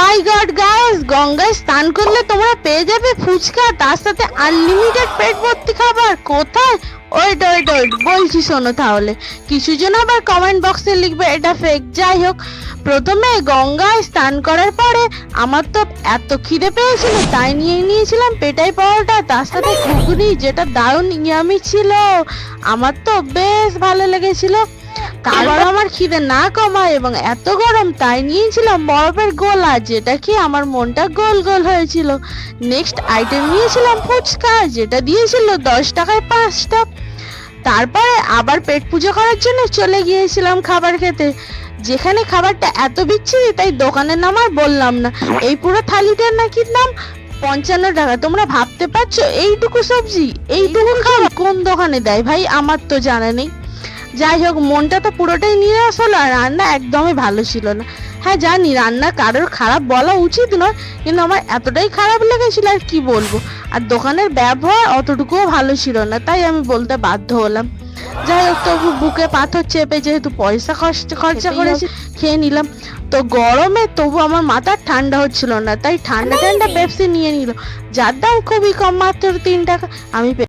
মাই god guys গঙ্গায় স্নান করলে তোমরা পেয়ে যাবে ফুচকা, তার সাথে আনলিমিটেড পেট ভর্তি খাবার। কোথায়? ওয়েট ওয়েট ওয়েট বলছি শোনো তাহলে। কিছু জন আবার কমেন্ট বক্সে লিখবে, এটা ফেক যাই হোক, প্রথমে গঙ্গায় স্নান করার পরে আমার তো এত খিদে পেয়েছিল, তাই নিয়ে নিয়েছিলাম পেটাই পরোটা, তার সাথে ঘুগনি, যেটা দারুণ ইয়ামি ছিল। আমার তো বেশ ভালো লেগেছিল। তারপর আমার খিদে না কমায় এবং এত গরম তাই নিয়েছিলাম বরফের গোলা, যেটা কি আমার মনটা গোল গোল হয়েছিল। নেক্সট আইটেম নিয়েছিলাম ফুচকা, যেটা দিয়েছিল দশ টাকায় পাঁচটা। তারপরে আবার পেট পুজো করার জন্য চলে গিয়েছিলাম খাবার খেতে। যেখানে খাবারটা এত বিচ্ছিরি, তাই দোকানের নাম আর বললাম না। এই পুরো থালিটার নাকি দাম পঞ্চান্ন টাকা। তোমরা ভাবতে পারছ, এইটুকু সবজি, এইটুকু খাবার কোন দোকানে দেয়? ভাই, আমার তো জানা নেই। যাই হোক মনটা তো পুরোটাই নিরাশ হলো আর রান্না একদমই ভালো ছিল না। হ্যাঁ জানি রান্না কারোর খারাপ বলা উচিত নয় কিন্তু আমার এতটাই খারাপ লেগেছিল আর কি বলব। আর দোকানের ব্যবহার অতটুকুও ভালো ছিল না তাই আমি বলতে বাধ্য হলাম। যাই হোক তবু বুকে পাথর চেপে যেহেতু পয়সা খরচ খরচা করেছি খেয়ে নিলাম। তো গরমে তবু আমার মাথা ঠান্ডা হচ্ছিল না তাই ঠান্ডা ঠান্ডা পেপসি নিয়ে নিল। যার দাম খুবই কম মাত্র তিন টাকা। আমি